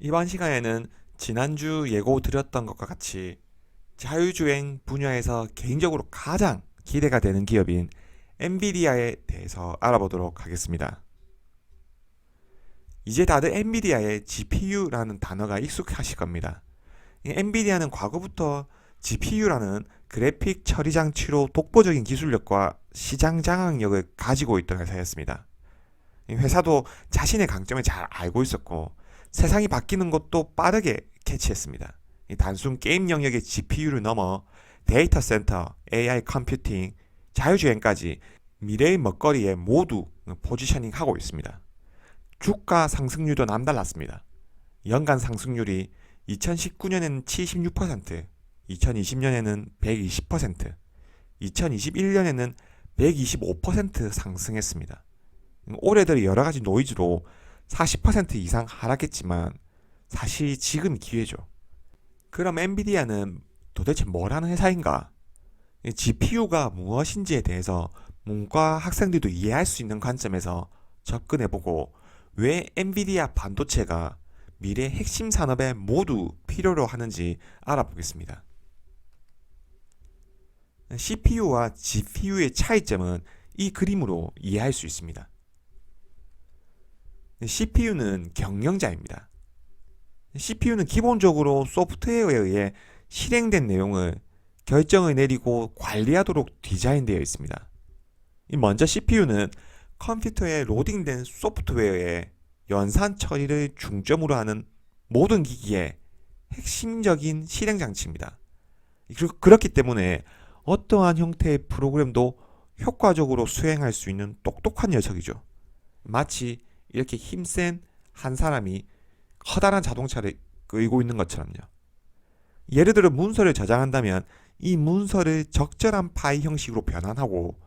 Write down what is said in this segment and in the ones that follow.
이번 시간에는 지난주 예고 드렸던 것과 같이 자율주행 분야에서 개인적으로 가장 기대가 되는 기업인 엔비디아에 대해서 알아보도록 하겠습니다. 이제 다들 엔비디아의 GPU라는 단어가 익숙하실 겁니다. 이 엔비디아는 과거부터 GPU라는 그래픽 처리 장치로 독보적인 기술력과 시장 장악력을 가지고 있던 회사였습니다. 이 회사도 자신의 강점을 잘 알고 있었고 세상이 바뀌는 것도 빠르게 캐치했습니다. 이 단순 게임 영역의 GPU를 넘어 데이터 센터, AI 컴퓨팅, 자율주행까지 미래의 먹거리에 모두 포지셔닝 하고 있습니다. 주가 상승률도 남달랐습니다. 연간 상승률이 2019년에는 76%, 2020년에는 120%, 2021년에는 125% 상승했습니다. 올해들 여러 가지 노이즈로 40% 이상 하락했지만 사실 지금 기회죠. 그럼 엔비디아는 도대체 뭘 하는 회사인가? GPU가 무엇인지에 대해서 문과 학생들도 이해할 수 있는 관점에서 접근해보고 왜 엔비디아 반도체가 미래 핵심 산업에 모두 필요로 하는지 알아보겠습니다. CPU와 GPU의 차이점은 이 그림으로 이해할 수 있습니다. CPU는 경영자입니다. CPU는 기본적으로 소프트웨어에 의해 실행된 내용을 결정을 내리고 관리하도록 디자인되어 있습니다. 먼저 CPU는 컴퓨터에 로딩된 소프트웨어의 연산 처리를 중점으로 하는 모든 기기의 핵심적인 실행 장치입니다. 그렇기 때문에 어떠한 형태의 프로그램도 효과적으로 수행할 수 있는 똑똑한 녀석이죠. 마치 이렇게 힘센 한 사람이 커다란 자동차를 끌고 있는 것처럼요. 예를 들어 문서를 저장한다면 이 문서를 적절한 파일 형식으로 변환하고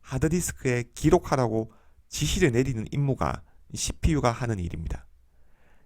하드디스크에 기록하라고 지시를 내리는 임무가 CPU가 하는 일입니다.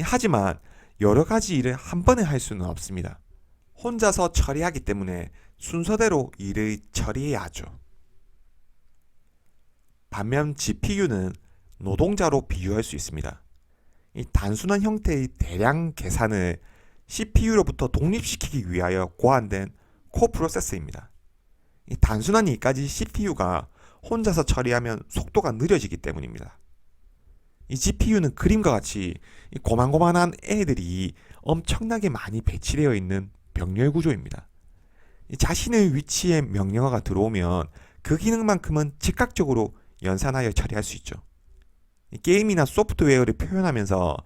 하지만 여러 가지 일을 한 번에 할 수는 없습니다. 혼자서 처리하기 때문에 순서대로 일을 처리해야 하죠. 반면 GPU는 노동자로 비유할 수 있습니다. 이 단순한 형태의 대량 계산을 CPU로부터 독립시키기 위하여 고안된 코 프로세스입니다. 이 단순한 일까지 CPU가 혼자서 처리하면 속도가 느려지기 때문입니다. 이 GPU는 그림과 같이 고만고만한 애들이 엄청나게 많이 배치되어 있는 병렬 구조입니다. 자신의 위치에 명령어가 들어오면 그 기능만큼은 즉각적으로 연산하여 처리할 수 있죠. 게임이나 소프트웨어를 표현하면서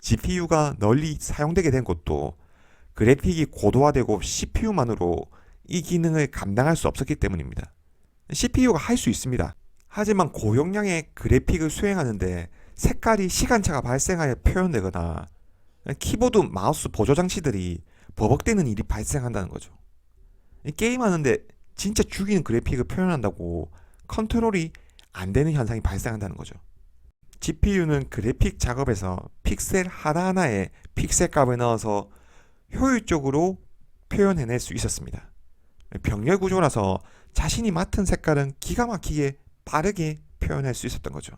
GPU가 널리 사용되게 된 것도 그래픽이 고도화되고 CPU만으로 이 기능을 감당할 수 없었기 때문입니다. CPU가 할 수 있습니다. 하지만 고용량의 그래픽을 수행하는데 색깔이 시간차가 발생하여 표현되거나 키보드, 마우스 보조 장치들이 버벅대는 일이 발생한다는 거죠. 게임하는데 진짜 죽이는 그래픽을 표현한다고 컨트롤이 안 되는 현상이 발생한다는 거죠. GPU는 그래픽 작업에서 픽셀 하나하나에 픽셀 값을 넣어서 효율적으로 표현해낼 수 있었습니다. 병렬 구조라서 자신이 맡은 색깔은 기가 막히게 빠르게 표현할 수 있었던 거죠.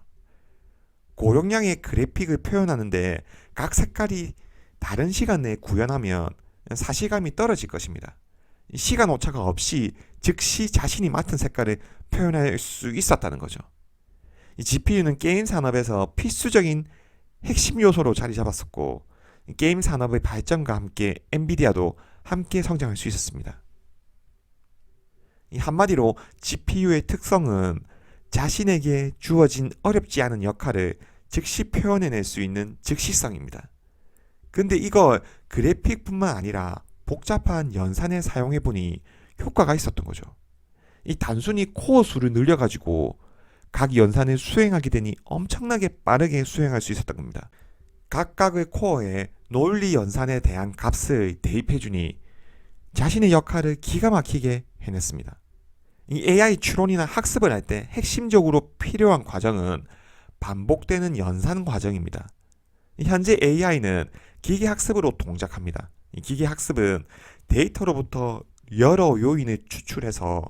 고용량의 그래픽을 표현하는데 각 색깔이 다른 시간 내에 구현하면 사실감이 떨어질 것입니다. 시간 오차가 없이 즉시 자신이 맡은 색깔을 표현할 수 있었다는 거죠. GPU는 게임 산업에서 필수적인 핵심 요소로 자리 잡았었고 게임 산업의 발전과 함께 엔비디아도 함께 성장할 수 있었습니다. 이 한마디로 GPU의 특성은 자신에게 주어진 어렵지 않은 역할을 즉시 표현해낼 수 있는 즉시성입니다. 근데 이걸 그래픽뿐만 아니라 복잡한 연산에 사용해 보니 효과가 있었던 거죠. 이 단순히 코어 수를 늘려가지고 각 연산을 수행하게 되니 엄청나게 빠르게 수행할 수 있었던 겁니다. 각각의 코어에 논리 연산에 대한 값을 대입해 주니 자신의 역할을 기가 막히게 해냈습니다. 이 AI 추론이나 학습을 할 때 핵심적으로 필요한 과정은 반복되는 연산 과정입니다. 현재 AI는 기계 학습으로 동작합니다. 이 기계 학습은 데이터로부터 여러 요인을 추출해서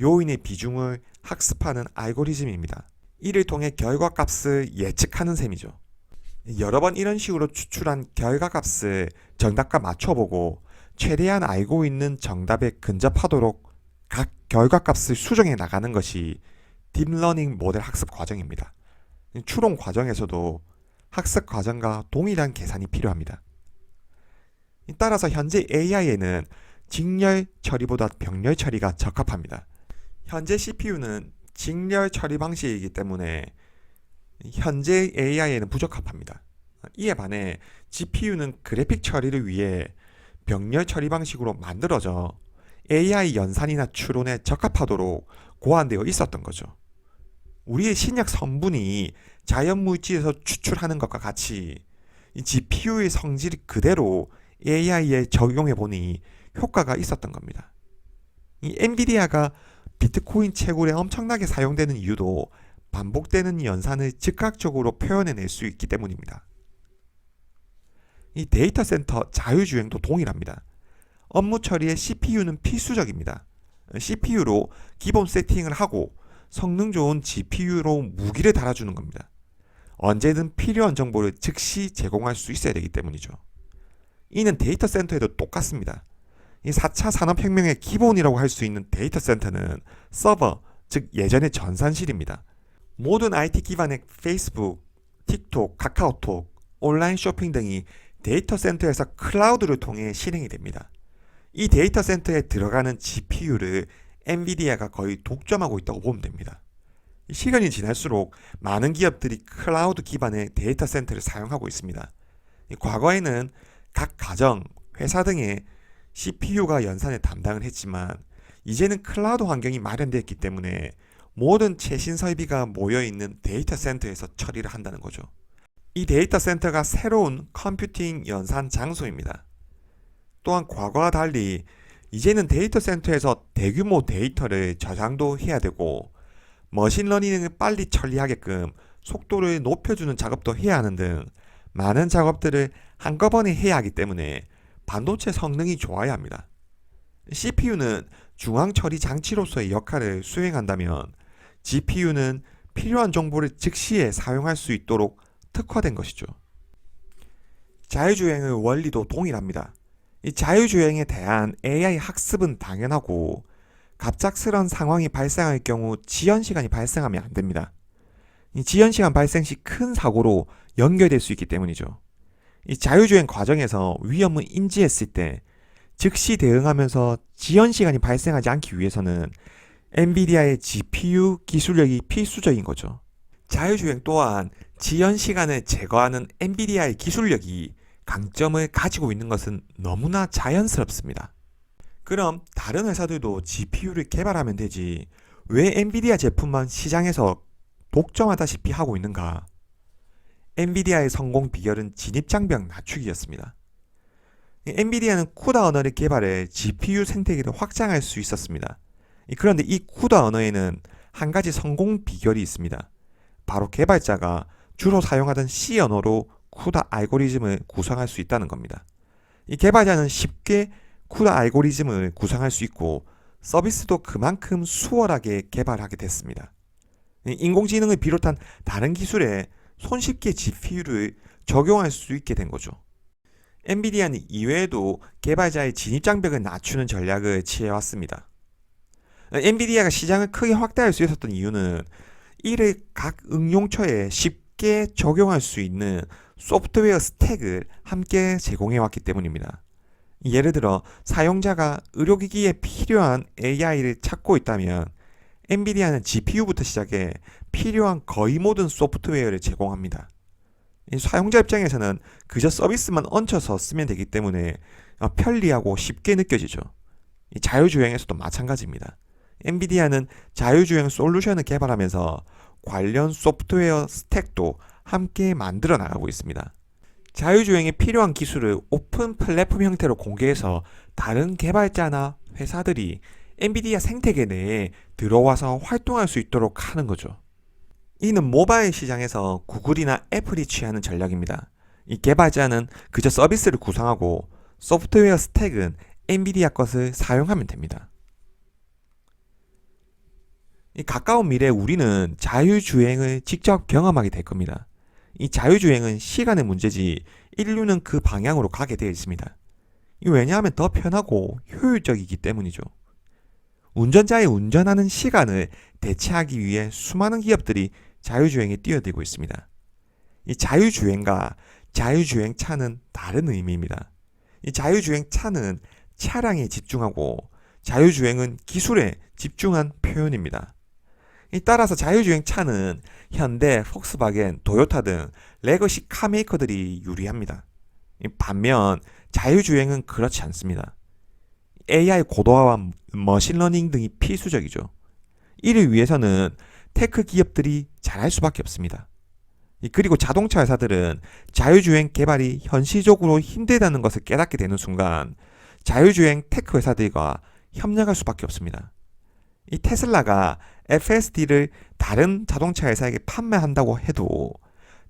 요인의 비중을 학습하는 알고리즘입니다. 이를 통해 결과 값을 예측하는 셈이죠. 여러 번 이런 식으로 추출한 결과 값을 정답과 맞춰보고 최대한 알고 있는 정답에 근접하도록 각 결과 값을 수정해 나가는 것이 딥러닝 모델 학습 과정입니다. 추론 과정에서도 학습 과정과 동일한 계산이 필요합니다. 따라서 현재 AI에는 직렬 처리보다 병렬 처리가 적합합니다. 현재 CPU는 직렬 처리 방식이기 때문에 현재 AI에는 부적합합니다. 이에 반해 GPU는 그래픽 처리를 위해 병렬 처리 방식으로 만들어져 AI 연산이나 추론에 적합하도록 고안되어 있었던 거죠. 우리의 신약 성분이 자연 물질에서 추출하는 것과 같이 이 GPU의 성질이 그대로 AI에 적용해 보니 효과가 있었던 겁니다. 이 엔비디아가 비트코인 채굴에 엄청나게 사용되는 이유도 반복되는 연산을 즉각적으로 표현해낼 수 있기 때문입니다. 이 데이터 센터 자유주행도 동일합니다. 업무 처리에 CPU는 필수적입니다. CPU로 기본 세팅을 하고 성능 좋은 GPU로 무기를 달아주는 겁니다. 언제든 필요한 정보를 즉시 제공할 수 있어야 되기 때문이죠. 이는 데이터 센터에도 똑같습니다. 이 4차 산업혁명의 기본이라고 할 수 있는 데이터 센터는 서버, 즉 예전의 전산실입니다. 모든 IT 기반의 페이스북, 틱톡, 카카오톡, 온라인 쇼핑 등이 데이터 센터에서 클라우드를 통해 실행이 됩니다. 이 데이터 센터에 들어가는 GPU를 엔비디아가 거의 독점하고 있다고 보면 됩니다. 시간이 지날수록 많은 기업들이 클라우드 기반의 데이터 센터를 사용하고 있습니다. 과거에는 각 가정, 회사 등의 CPU가 연산에 담당을 했지만 이제는 클라우드 환경이 마련되었기 때문에 모든 최신 설비가 모여 있는 데이터 센터에서 처리를 한다는 거죠. 이 데이터 센터가 새로운 컴퓨팅 연산 장소입니다. 또한 과거와 달리 이제는 데이터 센터에서 대규모 데이터를 저장도 해야 되고 머신러닝을 빨리 처리하게끔 속도를 높여주는 작업도 해야 하는 등 많은 작업들을 한꺼번에 해야 하기 때문에 반도체 성능이 좋아야 합니다. CPU는 중앙 처리 장치로서의 역할을 수행한다면 GPU는 필요한 정보를 즉시에 사용할 수 있도록 특화된 것이죠. 자유주행의 원리도 동일합니다. 이 자유주행에 대한 AI 학습은 당연하고 갑작스런 상황이 발생할 경우 지연 시간이 발생하면 안 됩니다. 이 지연 시간 발생 시 큰 사고로 연결될 수 있기 때문이죠. 이 자유주행 과정에서 위험을 인지했을 때 즉시 대응하면서 지연 시간이 발생하지 않기 위해서는 엔비디아의 GPU 기술력이 필수적인 거죠. 자유주행 또한 지연 시간을 제거하는 엔비디아의 기술력이 강점을 가지고 있는 것은 너무나 자연스럽습니다. 그럼 다른 회사들도 GPU를 개발하면 되지 왜 엔비디아 제품만 시장에서 독점하다시피 하고 있는가? 엔비디아의 성공 비결은 진입 장벽 낮추기였습니다. 엔비디아는 쿠다 언어를 개발해 GPU 생태계를 확장할 수 있었습니다. 그런데 이 쿠다 언어에는 한 가지 성공 비결이 있습니다. 바로 개발자가 주로 사용하던 C 언어로 쿠다 알고리즘을 구성할 수 있다는 겁니다. 이 개발자는 쉽게 쿠다 알고리즘을 구성할 수 있고 서비스도 그만큼 수월하게 개발하게 됐습니다. 인공지능을 비롯한 다른 기술에 손쉽게 GPU를 적용할 수 있게 된 거죠. 엔비디아는 이외에도 개발자의 진입장벽을 낮추는 전략을 취해왔습니다. 엔비디아가 시장을 크게 확대할 수 있었던 이유는 이를 각 응용처에 쉽게 적용할 수 있는 소프트웨어 스택을 함께 제공해 왔기 때문입니다. 예를 들어 사용자가 의료기기에 필요한 AI를 찾고 있다면 엔비디아는 GPU부터 시작해 필요한 거의 모든 소프트웨어를 제공합니다. 사용자 입장에서는 그저 서비스만 얹혀서 쓰면 되기 때문에 편리하고 쉽게 느껴지죠. 자유주행에서도 마찬가지입니다. 엔비디아는 자유주행 솔루션을 개발하면서 관련 소프트웨어 스택도 함께 만들어 나가고 있습니다. 자유주행에 필요한 기술을 오픈 플랫폼 형태로 공개해서 다른 개발자나 회사들이 엔비디아 생태계 내에 들어와서 활동할 수 있도록 하는 거죠. 이는 모바일 시장에서 구글이나 애플이 취하는 전략입니다. 이 개발자는 그저 서비스를 구성하고 소프트웨어 스택은 엔비디아 것을 사용하면 됩니다. 이 가까운 미래 우리는 자유주행을 직접 경험하게 될 겁니다. 이 자유주행은 시간의 문제지 인류는 그 방향으로 가게 되어 있습니다. 이 왜냐하면 더 편하고 효율적이기 때문이죠. 운전자의 운전하는 시간을 대체하기 위해 수많은 기업들이 자유주행에 뛰어들고 있습니다. 이 자유주행과 자유주행 차는 다른 의미입니다. 이 자유주행 차는 차량에 집중하고 자유주행은 기술에 집중한 표현입니다. 이 따라서 자유주행 차는 현대, 폭스바겐, 도요타 등 레거시 카 메이커들이 유리합니다. 이 반면 자유주행은 그렇지 않습니다. AI 고도화와 머신러닝 등이 필수적이죠. 이를 위해서는 테크 기업들이 잘할 수밖에 없습니다. 이 그리고 자동차 회사들은 자유주행 개발이 현실적으로 힘들다는 것을 깨닫게 되는 순간 자유주행 테크 회사들과 협력할 수밖에 없습니다. 이 테슬라가 FSD를 다른 자동차 회사에게 판매한다고 해도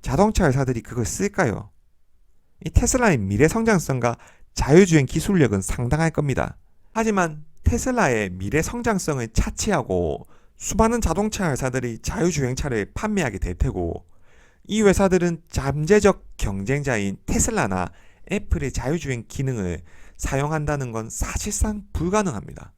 자동차 회사들이 그걸 쓸까요? 이 테슬라의 미래 성장성과 자유주행 기술력은 상당할 겁니다. 하지만 테슬라의 미래 성장성을 차치하고 수많은 자동차 회사들이 자유주행차를 판매하게 될 테고 이 회사들은 잠재적 경쟁자인 테슬라나 애플의 자유주행 기능을 사용한다는 건 사실상 불가능합니다.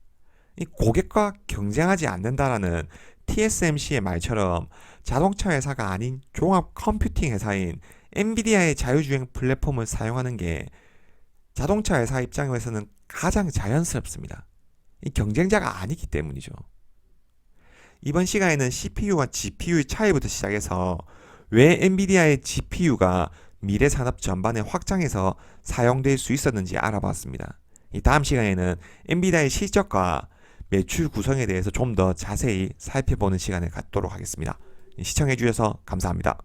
이 고객과 경쟁하지 않는다라는 TSMC의 말처럼 자동차 회사가 아닌 종합 컴퓨팅 회사인 엔비디아의 자유주행 플랫폼을 사용하는 게 자동차 회사 입장에서는 가장 자연스럽습니다. 이 경쟁자가 아니기 때문이죠. 이번 시간에는 CPU와 GPU의 차이부터 시작해서 왜 엔비디아의 GPU가 미래 산업 전반에 확장해서 사용될 수 있었는지 알아봤습니다. 이 다음 시간에는 엔비디아의 실적과 매출 구성에 대해서 좀 더 자세히 살펴보는 시간을 갖도록 하겠습니다. 시청해 주셔서 감사합니다.